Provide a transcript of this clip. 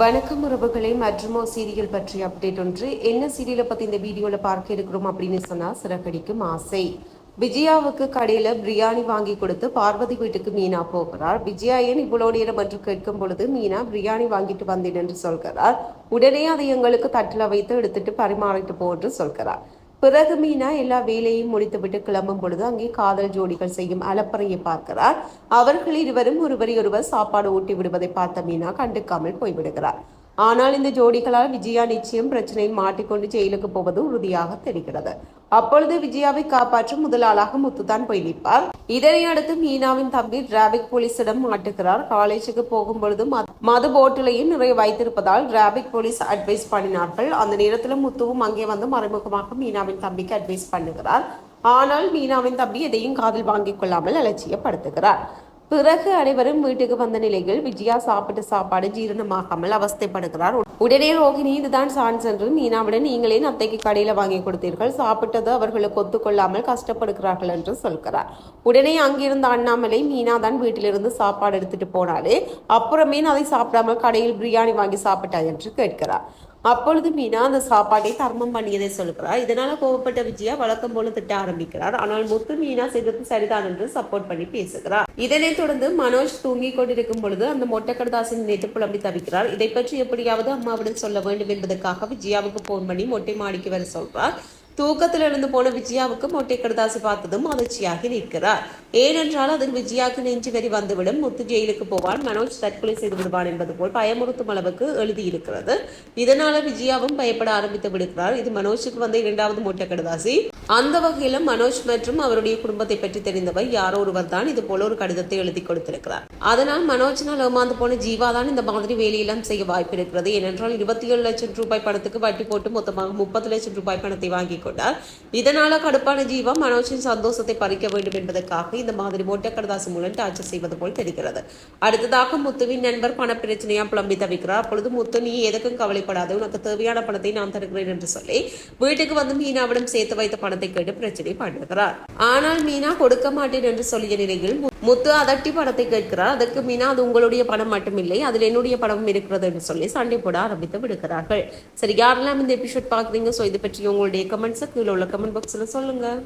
வணக்கம் உறவுகளை மற்றுமோ சீரியல் பற்றிய அப்டேட் ஒன்று. என்ன சீரியலை பத்தி இந்த வீடியோல பார்க்க இருக்கிறோம் அப்படின்னு சொன்னா சிறகடிக்கும் ஆசை. விஜயாவுக்கு கடையில பிரியாணி வாங்கி கொடுத்து பார்வதி வீட்டுக்கு மீனா போகிறார் விஜயா ஏன் இவ்வளோ நேரம் என்று கேட்கும் பொழுது மீனா பிரியாணி வாங்கிட்டு வந்தேன் என்று சொல்கிறார் உடனே அதை எங்களுக்கு தட்டில் வைத்து எடுத்துட்டு பரிமாறிட்டு போ என்று சொல்கிறார் பிறகு மீனா எல்லா வேலையும் முடித்துவிட்டு கிளம்பும் பொழுது அங்கே காதல் ஜோடிகள் செய்யும் அலப்பறையை பார்க்கிறார். அவர்கள் இருவரும் ஒருவரையொருவர் சாப்பாடு ஊட்டி விடுவதை பார்த்த மீனா கண்டுக்காமல் போய்விடுகிறார் ஆனால் இந்த ஜோடிகளால் விஜயா நிச்சயம் பிரச்சனையில் மாட்டிக்கொண்டு ஜெயிலுக்கு போவது உறுதியாக தெரிகிறது. அப்பொழுது விஜயாவை காப்பாற்றும் முதலாளாக முத்துதான் போய் நிற்பார். இதனை அடுத்து மீனாவின் தம்பி டிராபிக் போலீஸிடம் மாட்டுகிறார். காலேஜுக்கு போகும் பொழுது மது- மது போட்டிலையும் நிறைய வைத்திருப்பதால் டிராபிக் போலீஸ் அட்வைஸ் பண்ணினார்கள். அந்த நேரத்தில் முத்துவும் அங்கே வந்து மறைமுகமாக மீனாவின் தம்பிக்கு அட்வைஸ் பண்ணுகிறார். ஆனால் மீனாவின் தம்பி எதையும் காதில் வாங்கிக் கொள்ளாமல் அலட்சியப்படுத்துகிறார். பிறகு அனைவரும் வீட்டுக்கு வந்த நிலையில் விஜயா சாப்பிட்ட சாப்பாடு ஜீரணமாகாமல் அவஸ்தைப்படுகிறார். உடனே ரோகிணி இதுதான் சான்ஸ் என்று மீனாவுடன் நீங்களே அத்தைக்கு கடையில வாங்கி கொடுத்தீர்கள். சாப்பிட்டது அவர்களுக்கு ஒத்துக்கொள்ளாமல் கஷ்டப்படுகிறார்கள் என்று சொல்கிறார். உடனே அங்கிருந்த அண்ணாமலை மீனா தான் வீட்டிலிருந்து சாப்பாடு எடுத்துட்டு போனாலே அப்புறமே அதை சாப்பிடாமல் கடையில் பிரியாணி வாங்கி சாப்பிட்டா என்று கேட்கிறார். அப்பொழுது மீனா அந்த சாப்பாட்டை தர்மம் பண்ணியதை சொல்கிறார் இதனால கோவப்பட்ட விஜயா வழக்கம் போல திட்ட ஆரம்பிக்கிறார். ஆனால் முத்து மீனா செய்தது சரிதான் என்று சப்போர்ட் பண்ணி பேசுகிறார். இதனைத் தொடர்ந்து மனோஜ் தூங்கிக் கொண்டிருக்கும் பொழுது அந்த மொட்டைக்கடதாசன் நினைத்து புலம்பி தவிக்கிறார். இதை பற்றி எப்படியாவது அம்மாவிடம் சொல்ல வேண்டும் என்பதற்காக விஜயாவுக்கு போன் பண்ணி மொட்டை மாடிக்கு வர சொல்றார். தூக்கத்தில் எழுந்து போன விஜயாவுக்கு மொட்டை கடுதாசி பார்த்ததும் அதிர்ச்சியாகி நிற்கிறார். ஏனென்றால் அதில் விஜயாவுக்கு நெஞ்சு வெறி வந்துவிடும். முத்து ஜெயிலுக்கு போவான். மனோஜ் தற்கொலை செய்து விடுவான் என்பது போல் பயமுறுத்தும் அளவுக்கு எழுதியிருக்கிறது. இதனால விஜயாவும் பயப்பட ஆரம்பித்து விடுகிறார். இது மனோஜுக்கு வந்த இரண்டாவது மொட்டை கடுதாசி. அந்த வகையில மனோஜ் மற்றும் அவருடைய குடும்பத்தை பற்றி தெரிந்தவர் யாரோ ஒருவர் தான் இது போல ஒரு கடிதத்தை எழுதி கொடுத்திருக்கிறார். அதனால் மனோஜினால் ஏமாந்து போன ஜீவா தான் இந்த மாதிரி வேலையெல்லாம் செய்ய வாய்ப்பு இருக்கிறது. ஏனென்றால் இருபத்தி ஏழு லட்சம் ரூபாய் பணத்துக்கு வட்டி போட்டு மொத்தமாக முப்பது லட்சம் ரூபாய் பணத்தை வாங்கி கொண்டார் இதனால கடுப்பான ஜீவா மனோஜின் சந்தோஷத்தை பறிக்க வேண்டும் என்பதற்காக இந்த மாதிரி மொட்டை கடதாசி மூலம் டார்ச்சர் செய்வது போல் தெரிகிறது. அடுத்ததாக முத்துவின் நண்பர் பண பிரச்சனையா புலம்பி தவிக்கிறார். அப்பொழுது முத்து நீ எதுக்கும் கவலைப்படாது உனக்கு தேவையான பணத்தை நான் தருகிறேன் என்று சொல்லி வீட்டுக்கு வந்து மீனாவிடம் சேர்த்து வைத்த பணத்தை கேட்டு பிரச்சனை பண்ணுகிறார் ஆனால் மீனா கொடுக்க மாட்டேன் என்று சொல்லிய நிலையில் முத்து அதட்டி பணத்தை கேட்கிறார். அதற்கு மீனா அது உங்களுடைய பணம் மட்டுமில்லை அதில் என்னுடைய பணமும் இருக்கிறது என்று சொல்லி சண்டை போட ஆரம்பித்து விடுகிறார்கள். சரி யாரெல்லாம் இந்த எபிசோட் பாக்குறீங்க ஸோ இது பற்றி உங்களுடைய கமெண்ட் கமெண்ட்ஸை கீழே உள்ள கமெண்ட் பாக்ஸ்ல சொல்லுங்க.